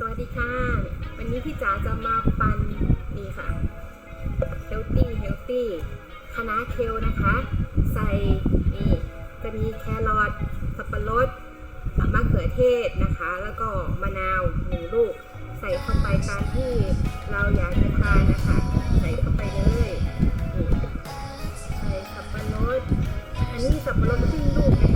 สวัสดีค่ะ วันนี้พี่จ๋าจะมาปันนี่ค่ะเฮลตี้เฮลตี้คณะเคลนะคะ ใส่นี่จะมีแครอทสับปะรดมะเขือเทศนะคะ แล้วก็มะนาวหนึ่งลูก ใส่เข้าไปตามที่เราอยากจะทานนะคะ ใส่เข้าไปเลยใส่สับปะรด อันนี้สับปะรดครึ่งลูกนะคะ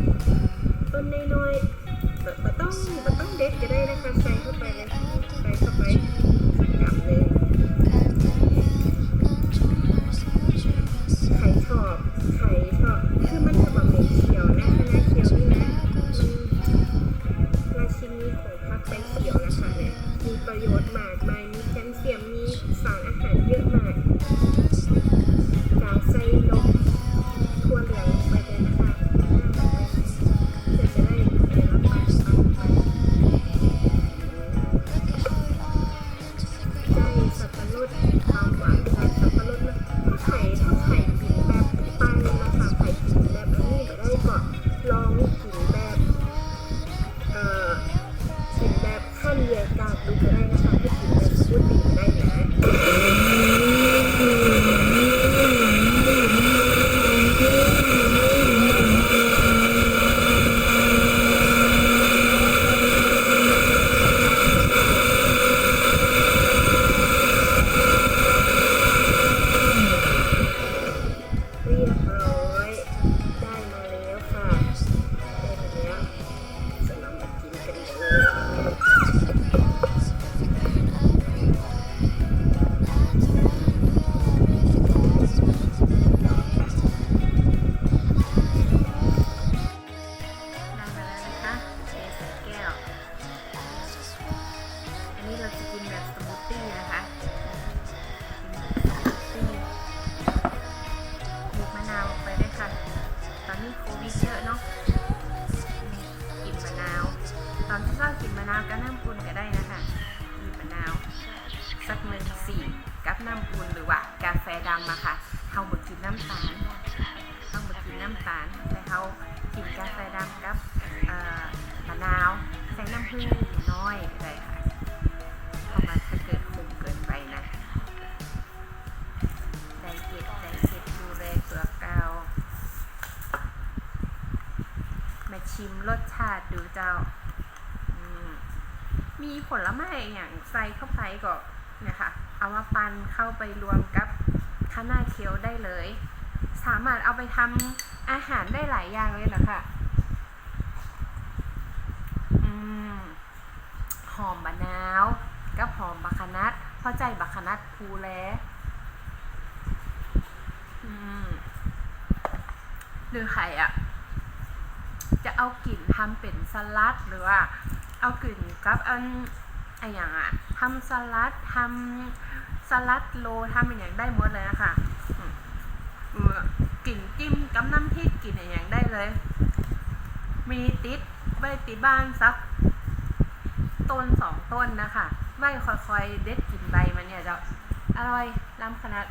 เยอะเนาะกินมะนาว ตอนที่เรากินมะนาวกับน้ำปูนก็ได้นะคะบีบมะนาว สักหนึ่งสี่กับน้ำปูนหรือว่ากาแฟดำอะค่ะเขาบดกินน้ำตาลเขาบดกินน้ำตาลแต่เขากินกาแฟดำกับเอ่อมะนาวใส่น้ำผึ้ง ชิมรสชาติดูเจ้าอืมมีผลไม้อย่างใส่เข้าไปก็เนี่ยค่ะ เอามาปั่นเข้าไปรวมกับคาวหน้าเคี้ยวได้เลย สามารถเอาไปทำอาหารได้หลายอย่างเลยนะคะอืมหอมบะนาวกับหอมบักขนัดเข้าใจบักขนัดภูแลอืมหรือใครอะ จะเอากลิ่นทำเป็นสลัด หรือว่าเอากลิ่นกับอันไออย่างอะทำสลัดทำสลัดโลทำเป็นอย่างได้หมดเลยนะคะกลิ่นจิ้มกับน้ำพริกกลิ่นอย่างได้เลย มีติดใบติดบ้านสักต้นสองต้นนะคะใบค่อยๆเด็ดกลิ่นใบมันเนี่ยจะอร่อยล้ำขนาด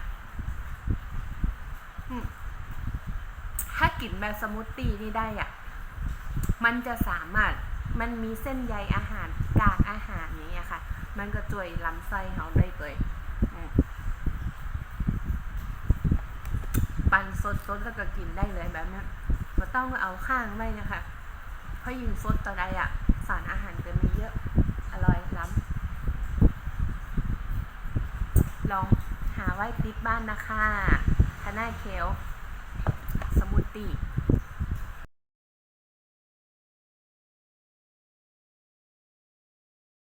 ถ้ากลิ่นแบบสมูทตี้นี่ได้อะ มันจะสามารถมันมีเส้นใยอาหารกากอาหารอย่างเงี้ยค่ะ มันก็ช่วยลำไส้เขาได้เลยปั่นสดๆแล้วก็กินได้เลยแบบนี้ไม่ต้องเอาข้างไว้นะคะ เพราะยิงสดต่อใดอะสารอาหารจะมีเยอะ อร่อยล้ำลองหาไว้ติดบ้านนะคะคณะเคลสมูทตี้